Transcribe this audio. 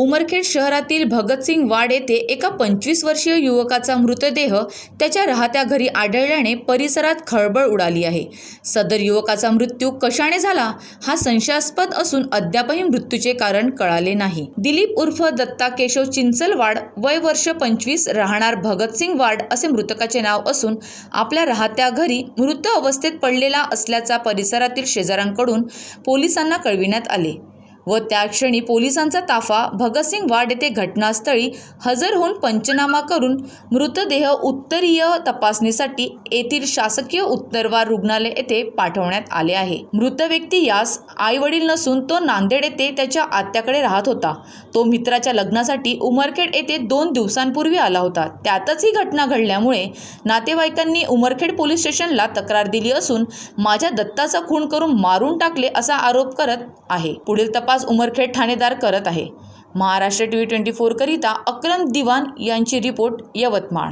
उमरखेड शहरातील भगतसिंग वाड येथे एका पंचवीस वर्षीय युवकाचा मृतदेह त्याच्या राहत्या घरी आढळल्याने परिसरात खळबळ उडाली आहे. सदर युवकाचा मृत्यू कशाने झाला हा संशयास्पद असून अद्यापही मृत्यूचे कारण कळाले नाही. दिलीप उर्फ दत्ता केशव चिंचलवाड वय वर्ष पंचवीस राहणार भगतसिंग वाड असे मृतकाचे नाव असून आपल्या राहत्या घरी मृत अवस्थेत पडलेला असल्याचा परिसरातील शेजाऱ्यांकडून पोलिसांना कळविण्यात आले. व त्या क्षणी पोलिसांचा ताफा भगतसिंग वाड येथे घटनास्थळी हजर होऊन पंचनामा करून मृतदेह उत्तरीय तपासणीसाठी येथील शासकीय उत्तरवार रुग्णालय येथे पाठवण्यात आले आहे. मृत व्यक्ती यास आई वडील नसून तो नांदेड येथे त्याच्या आत्याकडे राहत होता. तो मित्राच्या लग्नासाठी उमरखेड येथे दोन दिवसांपूर्वी आला होता. त्यातच ही घटना घडल्यामुळे नातेवाईकांनी उमरखेड पोलीस स्टेशनला तक्रार दिली असून माझ्या दत्ताचा खून करून मारून टाकले असा आरोप करत आहे. पुढील तपास उमरखेड ठाणेदार करत आहे. महाराष्ट्र टी व्ही ट्वेंटी फोरकरिता अक्रम दिवान यांची रिपोर्ट यवतमाळ.